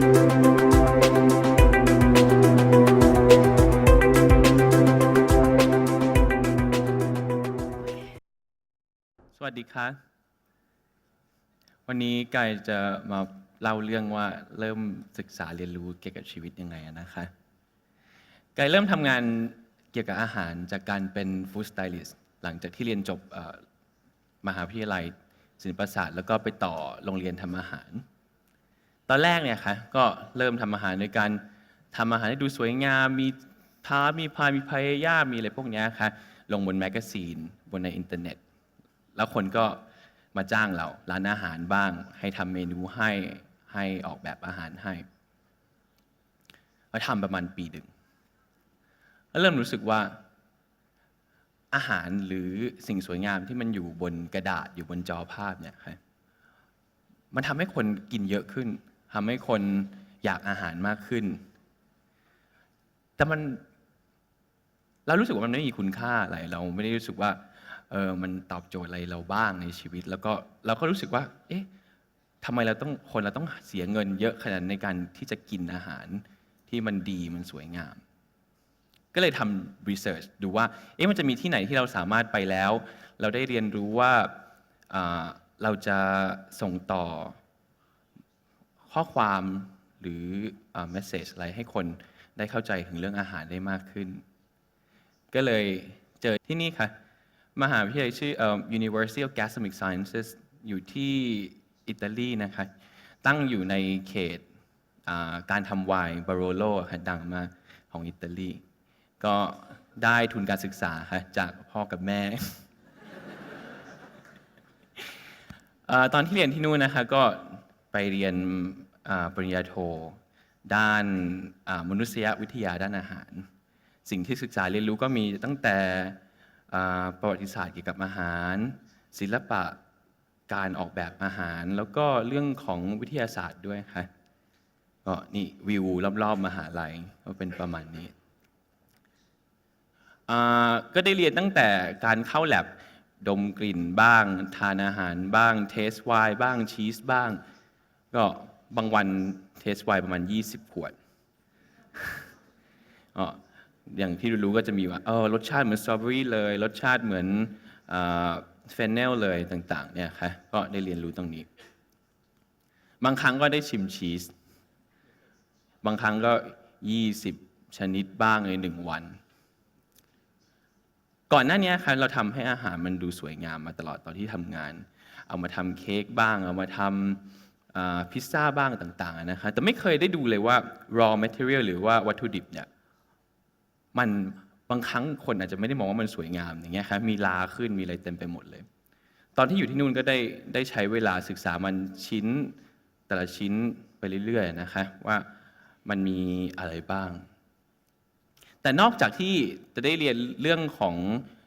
สวัสดีครับวันนี้กายจะมาเล่าเรื่องว่าเริ่มศึกษาเรียนรู้เกี่ยวกับชีวิตยังไงนะคะกายเริ่มทำงานเกี่ยวกับอาหารจากการเป็นฟู้ดสไตลิสต์หลังจากที่เรียนจบมหาวิทยาลัยศิลปศาสตร์ แล้วก็ไปต่อโรงเรียนทำอาหาร ตอนแรกเนี่ยค่ะก็เริ่มทำอาหารโดยการทำอาหารให้ดูสวยงาม มีพามีพายมีพยายามมีอะไรพวกนี้ค่ะลงบนแมกกาซีนบนในอินเทอร์เน็ต แล้วคนก็มาจ้างเราร้านอาหารบ้าง ให้ทำเมนูให้ให้ออกแบบอาหารให้ก็ทำประมาณปีหนึ่งแล้วเริ่มรู้สึกว่าอาหารหรือสิ่งสวยงามที่มันอยู่บนกระดาษอยู่บนจอภาพเนี่ยครับมันทำให้คนกินเยอะขึ้น ทำให้คนอยากอาหารมากขึ้น แต่มันเรารู้สึกว่ามันไม่มีคุณค่าอะไร เราไม่ได้รู้สึกว่าเออมันตอบโจทย์อะไรเราบ้างในชีวิต แล้วก็เราก็รู้สึกว่า เอ๊ะทำไมเราต้องคนเราต้องเสียเงินเยอะขนาดในการที่จะกินอาหารที่มันดีมันสวยงาม ก็เลยทำรีเสิร์ชดูว่า เอ๊ะมันจะมีที่ไหนที่เราสามารถไปแล้ว เราได้เรียนรู้ว่าอ่าเราจะส่งต่อ ข้อความหรือเมสเซจอะไรให้คนได้เข้าใจถึงเรื่องอาหารได้มากขึ้น ก็เลยเจอที่นี่ค่ะ มหาวิทยาลัยชื่อ University of Gastronomic Sciences อยู่ที่อิตาลีนะคะตั้งอยู่ในเขตการทำไวน์บารโรโลค่ะดังมากของอิตาลี ก็ได้ทุนการศึกษาค่ะจากพ่อกับแม่ ตอนที่เรียนที่นู่นนะคะก็ ไปเรียนปริญญาโท ด้านมนุษยวิทยาด้านอาหาร สิ่งที่ศึกษาเรียนรู้ก็มีตั้งแต่ประวัติศาสตร์เกี่ยวกับอาหาร ศิลปะการออกแบบอาหาร แล้วก็เรื่องของวิทยาศาสตร์ด้วยค่ะก็นี่วิวรอบๆมหาลัยก็เป็นประมาณนี้ก็ได้เรียนตั้งแต่การเข้าแลบดมกลิ่นบ้าง ทานอาหารบ้าง เทสไวน์บ้างชีสบ้าง ก็บางวันเทสไวน์ประมาณ 20 ขวดอ๋ออย่างที่รู้ก็จะมีว่าเออรสชาติเหมือนสตรอเบอรี่เลย รสชาติเหมือนเฟนเนลเลยต่างๆเนี่ยค่ะก็ได้เรียนรู้ตรงนี้ บางครั้งก็ได้ชิมชีส บางครั้งก็ 20 ชนิดบ้างในหนึ่งวัน ก่อนหน้านี้ครับเราทำให้อาหารมันดูสวยงามมาตลอดตอนที่ทำงาน เอามาทำเค้กบ้าง เอามาทำ พิซซ่าบ้างต่างๆนะครับแต่ไม่เคยได้ดูเลยว่า raw material หรือว่าวัตถุดิบเนี่ยมันบางครั้งคนอาจจะไม่ได้มองว่ามันสวยงามอย่างเงี้ยครับมีลาขึ้นมีอะไรเต็มไปหมดเลย ตอนที่อยู่ที่นู่นก็ได้ได้ใช้เวลาศึกษามันชิ้น แต่ละชิ้นไปเรื่อยๆนะคะว่ามันมีอะไรบ้าง แต่นอกจากที่จะได้เรียนเรื่องของ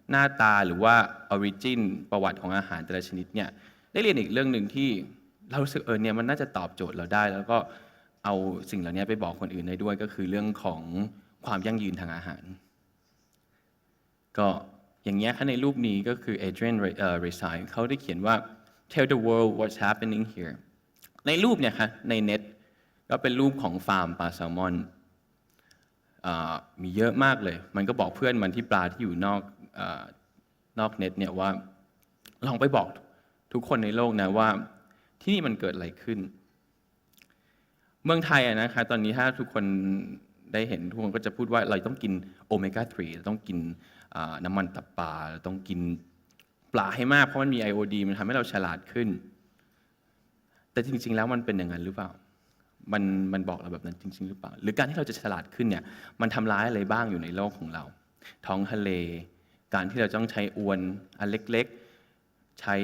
หน้าตาหรือว่าออริจินประวัติของอาหารแต่ละชนิดเนี่ยได้เรียนอีกเรื่องหนึ่งที่ เรารู้สึกเออเนี่ยมันน่าจะตอบโจทย์เราได้ แล้วก็เอาสิ่งเหล่านี้ไปบอกคนอื่นได้ด้วยก็คือเรื่องของความยั่งยืนทางอาหาร ก็อย่างเงี้ยค่ะในรูปนี้ก็คือ Adrian Re- เอ่อ Resign เขาได้เขียนว่า tell the world what's happening here ในรูปเนี่ยค่ะในเน็ตก็เป็นรูปของฟาร์มปลาแซลมอนมีเยอะมากเลย มันก็บอกเพื่อนมันที่ปลาที่อยู่นอกอนอกเน็ตเนี่ยว่า ลองไปบอกทุกคนในโลกนะว่า ที่นี่มันเกิดอะไรขึ้น เมืองไทยอะนะคะตอนนี้ถ้าทุกคนได้เห็นทุกคนก็จะพูดว่าเราต้องกินโอเมก้า3เราต้องกินน้ำมันตับปลาเราต้องกินปลาให้มากเพราะมันมีไอโอดีมันทำให้เราฉลาดขึ้น แต่จริง ๆ แล้วมันเป็นอย่างนั้นหรือเปล่ามันมันบอกเราแบบนั้นจริง ๆ หรือเปล่า หรือการที่เราจะฉลาดขึ้นเนี่ยมันทำร้ายอะไรบ้างอยู่ในโลกของเรา ท้องทะเล การที่เราต้องใช้อวนอันเล็กๆ ใช้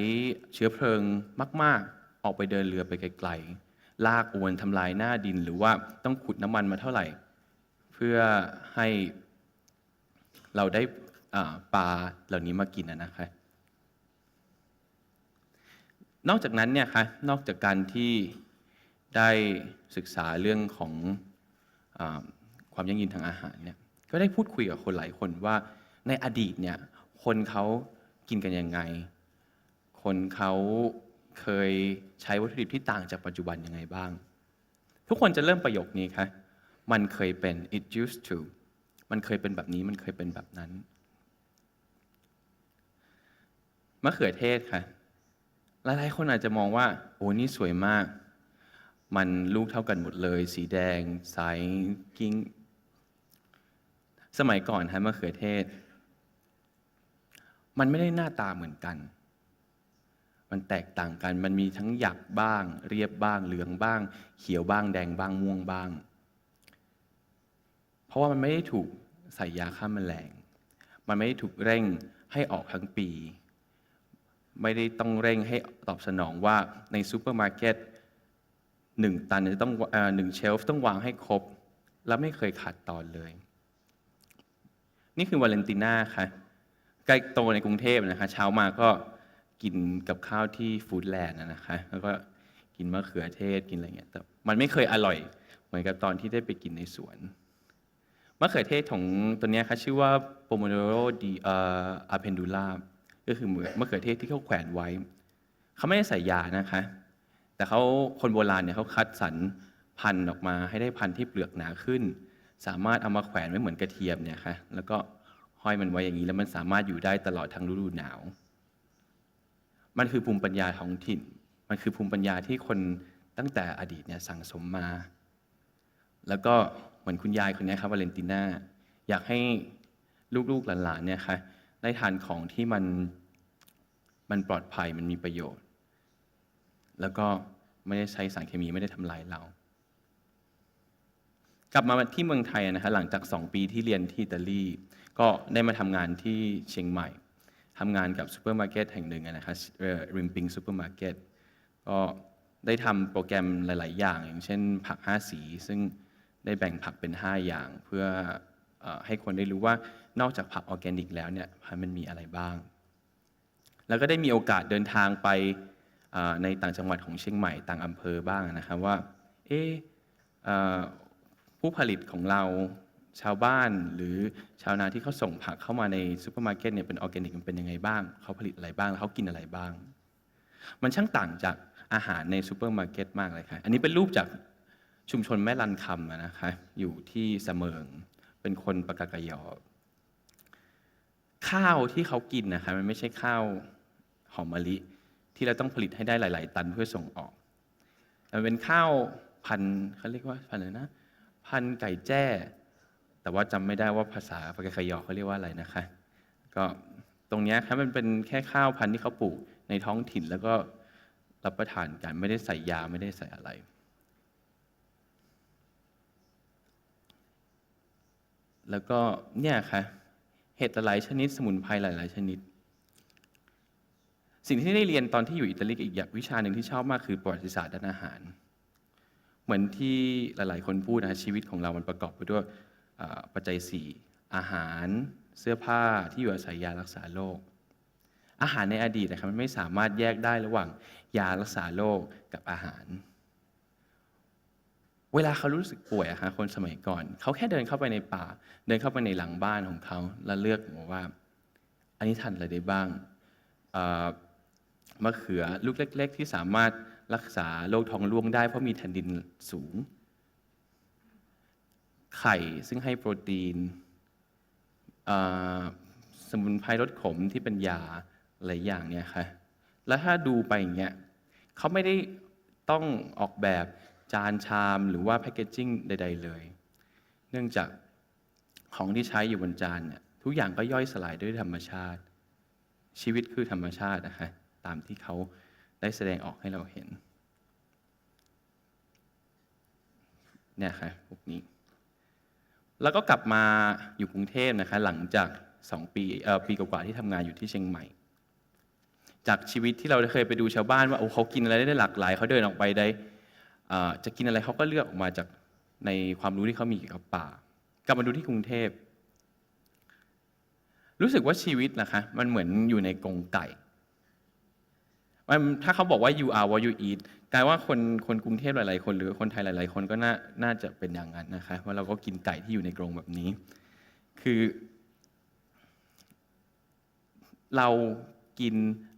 เชื้อเพลิงมาก ๆ ออกไปเดินเรือไปไกลๆ ลากอวนทำลายหน้าดิน หรือว่าต้องขุดน้ำมันมาเท่าไหร่ เพื่อให้เราได้ปลาเหล่านี้มากินนะนะคะนอกจากนั้นเนี่ยคะนอกจากการที่ได้ศึกษาเรื่องของอความยั่งยืนทางอาหารเนี่ยก็ได้พูดคุยกับคนหลายคนว่าในอดีตเนี่ยคนเขากินกันยังไง คนเขา เคยใช้วัตถุดิบที่ต่างจากปัจจุบันยังไงบ้าง ทุกคนจะเริ่มประโยคนี้คะมันเคยเป็น it used to มันเคยเป็นแบบนี้มันเคยเป็นแบบนั้นมะเขือเทศค่ะ หลายๆคนอาจจะมองว่า โอ้นี่สวยมาก มันลูกเท่ากันหมดเลย สีแดงใสกิ้ง สมัยก่อนฮะมะเขือเทศ มันไม่ได้หน้าตาเหมือนกัน มันแตกต่างกัน มันมีทั้งหยักบ้าง เรียบบ้าง เหลืองบ้าง เขียวบ้าง แดงบ้าง ม่วงบ้าง เพราะว่ามันไม่ได้ถูกใส่ยาฆ่าแมลง มันไม่ได้ถูกเร่งให้ออกทั้งปี ไม่ได้ต้องเร่งให้ตอบสนองว่าในซูเปอร์มาร์เก็ตหนึ่งตันจะต้องหนึ่งเชลฟ์ต้องวางให้ครบ แล้วไม่เคยขาดตอนเลย นี่คือวาเลนติน่าค่ะ ใกล้โตในกรุงเทพนะคะ เช้ามาก็ กินกับข้าวที่ฟู้ดแลนด์นะคะ แล้วก็กินมะเขือเทศกินอะไรเงี้ยแต่มันไม่เคยอร่อย เหมือนกับตอนที่ได้ไปกินในสวนมะเขือเทศของตัวนี้ค่ะชื่อว่า Pomodoro di uh, Appendula ก็คือมะเขือเทศที่เขาแขวนไว้ เขาไม่ได้ใส่ยานะคะ แต่เขาคนโบราณเนี่ยเขาคัดสรรพันธุ์ออกมาให้ได้พันธุ์ที่เปลือกหนาขึ้น สามารถเอามาแขวนไว้เหมือนกระเทียมเนี่ยค่ะแล้วก็ห้อยมันไว้อย่างนี้แล้วมันสามารถอยู่ได้ตลอดทั้งฤดูหนาว มันคือภูมิปัญญาท้องถิ่น มันคือภูมิปัญญาที่คนตั้งแต่อดีตเนี่ยสั่งสมมา แล้วก็เหมือนคุณยายคนนี้ครับวาเลนติน่าอยากให้ลูกๆหลานๆเนี่ยค่ะได้ทานของที่มันมันปลอดภัยมันมีประโยชน์ แล้วก็ไม่ได้ใช้สารเคมีไม่ได้ทำลายเรา กลับมาที่เมืองไทยนะคะหลังจาก 2 ปีที่เรียนที่อิตาลี ก็ได้มาทำงานที่เชียงใหม่ ทำงานกับซูเปอร์มาร์เก็ตแห่งหนึ่งนะคะริมปิงซูเปอร์มาร์เก็ตก็ได้ทำโปรแกรมหลาย ๆ อย่าง อย่างเช่นผัก 5 สี ซึ่งได้แบ่งผักเป็น 5 อย่าง เพื่ออให้คนได้รู้ว่านอกจากผักออร์แกนิกแล้วเนี่ยมันมีอะไรบ้าง แล้วก็ได้มีโอกาสเดินทางไปในต่างจังหวัดของเชียงใหม่ต่างอำเภอบ้างนะครับว่าเออผู้ผลิตของเรา ชาวบ้านหรือชาวนาที่เขาส่งผักเข้ามาในซูเปอร์มาร์เก็ตเนี่ยเป็นออร์แกนิกมันเป็นยังไงบ้างเขาผลิตอะไรบ้างแล้วเขากินอะไรบ้าง มันช่างต่างจากอาหารในซูเปอร์มาร์เก็ตมากเลยครับอันนี้เป็นรูปจากชุมชนแม่ลันคำอะนะคะอยู่ที่เสมิงเป็นคนปากกากยอข้าวที่เขากินนะคะมันไม่ใช่ข้าวหอมมะลิ ที่เราต้องผลิตให้ได้หลาย ๆ ตันเพื่อส่งออกแต่มันเป็นข้าวพันเขาเรียกว่าพันอะไรนะ พันไก่แจ้ แต่ว่าจำไม่ได้ว่าภาษาปากกยอเขาเรียกว่าอะไรนะคะ ก็ตรงนี้ครับมันเป็นแค่ข้าวพันธุ์ที่เขาปลูกในท้องถิ่นแล้วก็รับประทานกันไม่ได้ใส่ยาไม่ได้ใส่อะไร แล้วก็เนี่ยค่ะเห็ดหลายชนิดสมุนไพรหลาย ๆ ชนิด สิ่งที่ได้เรียนตอนที่อยู่อิตาลีอีกอย่างวิชาหนึ่งที่ชอบมากคือประวัติศาสตร์ด้านอาหาร เหมือนที่หลาย ๆ คนพูดนะชีวิตของเรามันประกอบไปด้วย ปัจจัยสี่อาหารเสื้อผ้าที่อยู่อาศัยยารักษาโรคอาหารในอดีตนะครับมันไม่สามารถแยกได้ระหว่างยารักษาโรคกับอาหาร เวลาเขารู้สึกป่วยอะฮะคนสมัยก่อน เขาแค่เดินเข้าไปในป่า เดินเข้าไปในหลังบ้านของเขาแล้วเลือกว่า อันนี้ทานอะไรได้บ้างมะเขือลูกเล็ก ๆ ที่สามารถรักษาโรคท้องร่วงได้เพราะมีแทนดินสูง ไข่ซึ่งให้โปรตีน สมุนไพรลดขมที่เป็นยาหลายอย่างเนี่ยค่ะ แล้วถ้าดูไปอย่างเงี้ยเขาไม่ได้ต้องออกแบบจานชามหรือว่าแพคเกจจิ้งใด ๆ เลย เนื่องจากของที่ใช้อยู่บนจานเนี่ยทุกอย่างก็ย่อยสลายด้วยธรรมชาติ ชีวิตคือธรรมชาตินะคะตามที่เขาได้แสดงออกให้เราเห็นเนี่ยค่ะพวกนี้ แล้วก็กลับมาอยู่กรุงเทพนะคะหลังจากสองปีเอ่อปีกว่าๆที่ทำงานอยู่ที่เชียงใหม่ จากชีวิตที่เราเคยไปดูชาวบ้านว่าโอ้เขากินอะไรได้หลากหลายเขาเดินออกไปได้อ่อจะกินอะไรเขาก็เลือกออกมาจากในความรู้ที่เขามีเกี่ยวกับป่า กลับมาดูที่กรุงเทพ รู้สึกว่าชีวิตนะคะมันเหมือนอยู่ในกรงไก่มันถ้าเขาบอกว่า you are what you eat กลายว่าคนคนกรุงเทพหลาย ๆ คน หรือคนไทยหลาย ๆ คนก็น่าน่าจะเป็นอย่างนั้นนะคะว่าเราก็กินไก่ที่อยู่ในกรงแบบนี้ คือ เรากิน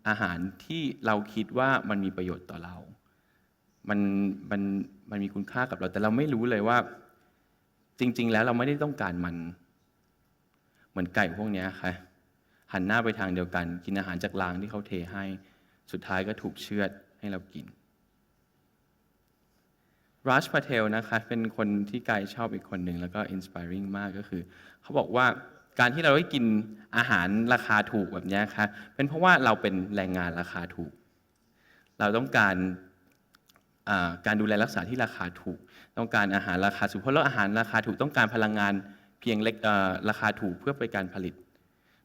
อาหารที่เราคิดว่ามันมีประโยชน์ต่อเรา มันมันมันมีคุณค่ากับเรา แต่เราไม่รู้เลยว่า จริง ๆ แล้วเราไม่ได้ต้องการมัน เหมือนไก่พวกนี้ยค่ะหันหน้าไปทางเดียวกัน กินอาหารจากรางที่เขาเทให้ สุดท้ายก็ถูกเชือดให้เรากิน รัชพาเทลนะคะเป็นคนที่กายชอบอีกคนหนึ่งแล้วก็อินสป r ริงมากก็คือ เขาบอกว่าการที่เราได้กินอาหารราคาถูกแบบนี้ค่ะเป็นเพราะว่าเราเป็นแรงงานราคาถูก เราต้องการการดูแลรักษาที่ราคาถูก ต้องการอาหารราคาสูงเพราะเราอาหารราคาถูกต้องการพลังงานเพียงเล็กราคาถูกเพื่อไปการผลิต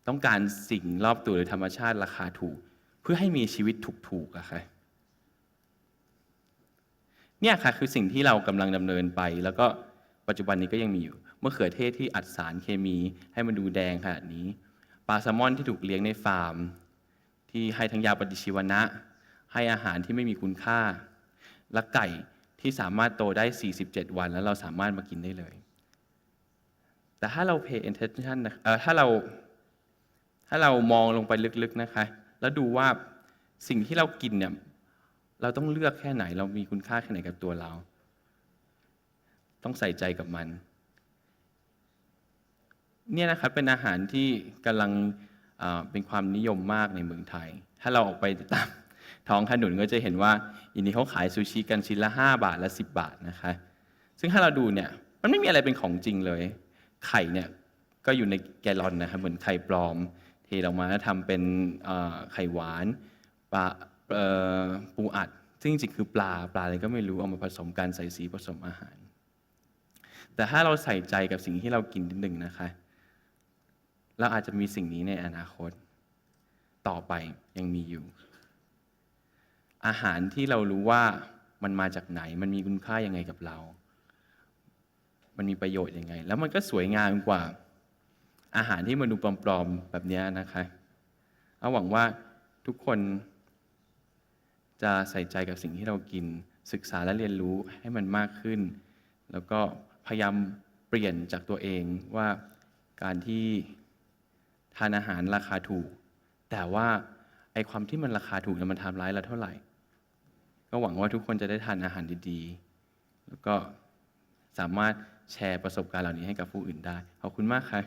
ต้องการสิ่งรอบตัวหรือธรรมชาติราคาถูก เพื่อให้มีชีวิตถูกๆอะค่ะ เนี่ยค่ะคือสิ่งที่เรากำลังดำเนินไป แล้วก็ปัจจุบันนี้ก็ยังมีอยู่มะเขือเทศที่อัดสารเคมีให้มันดูแดงขนาดนี้ปลาแซลมอนที่ถูกเลี้ยงในฟาร์ม ที่ให้ทั้งยาปฏิชีวนะ ให้อาหารที่ไม่มีคุณค่า และไก่ที่สามารถโตได้ 47 วันแล้วเราสามารถมากินได้เลย แต่ถ้าเรา pay attention นะเอ่อถ้าเราถ้าเรามองลงไปลึกๆนะคะ แล้วดูว่าสิ่งที่เรากินเนี่ย เราต้องเลือกแค่ไหน เรามีคุณค่าแค่ไหนกับตัวเรา ต้องใส่ใจกับมัน เนี่ยนะครับเป็นอาหารที่กำลังเป็นความนิยมมากในเมืองไทย ถ้าเราออกไปตามท้องถนนก็จะเห็นว่าอินนี้เขาขายซูชิกันชิ้นละ 5 บาทและ 10 บาทนะคะ ซึ่งถ้าเราดูเนี่ยมันไม่มีอะไรเป็นของจริงเลย ไข่เนี่ยก็อยู่ในแกลลอนนะครับเหมือนไข่ปลอมเทออกมาแล้วทำเป็นไข่หวานปลา ปูอัด ซึ่งจริงๆคือปลาปลาอะไรก็ไม่รู้เอามาผสมกันใส่สีผสมอาหาร แต่ถ้าเราใส่ใจกับสิ่งที่เรากินนิดหนึ่งนะคะ เราอาจจะมีสิ่งนี้ในอนาคต ต่อไปยังมีอยู่ อาหารที่เรารู้ว่ามันมาจากไหน มันมีคุณค่ายังไงกับเรา มันมีประโยชน์ยังไง แล้วมันก็สวยงามกว่า อาหารที่มันดูปลอมๆแบบนี้นะคะเอาหวังว่าทุกคน จะใส่ใจกับสิ่งที่เรากิน ศึกษาและเรียนรู้ให้มันมากขึ้น แล้วก็พยายามเปลี่ยนจากตัวเองว่าการที่ทานอาหารราคาถูก แต่ว่าไอความที่มันราคาถูกมันทำร้ายเราเท่าไหร่ ก็หวังว่าทุกคนจะได้ทานอาหารดีๆ แล้วก็สามารถแชร์ประสบการณ์เหล่านี้ให้กับผู้อื่นได้ ขอบคุณมากครับ